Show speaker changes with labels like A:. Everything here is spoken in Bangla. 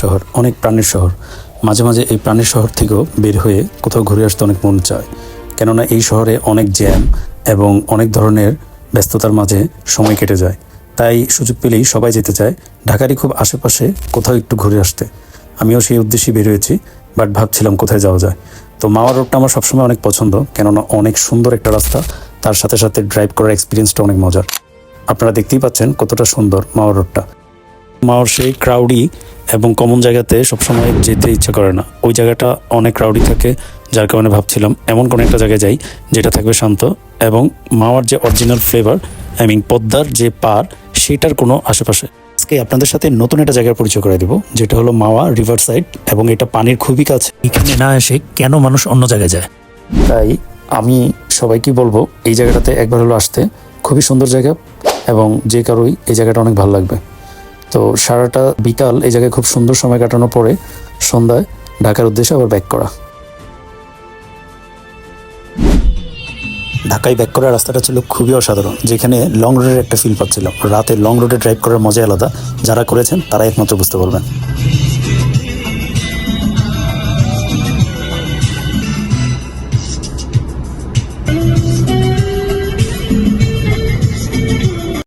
A: শহর, অনেক প্রাণীর শহর। মাঝে মাঝে এই প্রাণীর শহর থেকেও বের হয়ে কোথাও ঘুরে আসতে অনেক মন চায়। কেননা এই শহরে অনেক জ্যাম এবং অনেক ধরনের ব্যস্ততার মাঝে সময় কেটে যায়। তাই সুযোগ পেলেই সবাই যেতে চায় ঢাকারই খুব আশেপাশে কোথাও একটু ঘুরে আসতে। আমিও সেই উদ্দেশ্যে বের হয়েছি, বাট ভাবছিলাম কোথায় যাওয়া যায়। তো মাওয়া রোডটা আমার সবসময় অনেক পছন্দ, কেননা অনেক সুন্দর একটা রাস্তা, তার সাথে সাথে ড্রাইভ করার এক্সপিরিয়েন্সটা অনেক মজার। আপনারা দেখতেই পাচ্ছেন কতটা সুন্দর মাওয়া রোডটা। মাওয়ার সেই ক্রাউডি এবং কমন জায়গাতে সবসময় যেতে ইচ্ছা করে না। ওই জায়গাটা অনেক ক্রাউডি থাকে যার কারণে ভাবছিলাম এমন কোনো একটা জায়গায় যাই যেটা থাকবে শান্ত এবং মাওয়ার যে অরিজিনাল ফ্লেভার আই মিন পদ্মার যে পার সেটার কোনো আশেপাশে। আজকে আপনাদের সাথে নতুন একটা জায়গার পরিচয় করে দেবো যেটা হলো মাওয়া রিভার সাইড এবং এটা পানির খুবই কাছে। এখানে না এসে কেন মানুষ অন্য জায়গায় যায়? তাই আমি সবাইকে বলব এই জায়গাটাতে একবার হলো আসতে। খুবই সুন্দর জায়গা এবং যে কারোই এই জায়গাটা অনেক ভালো লাগবে। তো সারাটা বিকাল এই জায়গায় খুব সুন্দর সময় কাটানোর পরে সন্ধ্যায় ঢাকার উদ্দেশ্যে আবার ব্যাক করা। ঢাকায় ব্যাক করার রাস্তাটা ছিল খুবই অসাধারণ, যেখানে লং রোডের একটা ফিল পাচ্ছিল রাতে লং রোডে ড্রাইভ করার মজা আলাদা। যারা করেছেন তারা একমাত্র বুঝতে পারবেন।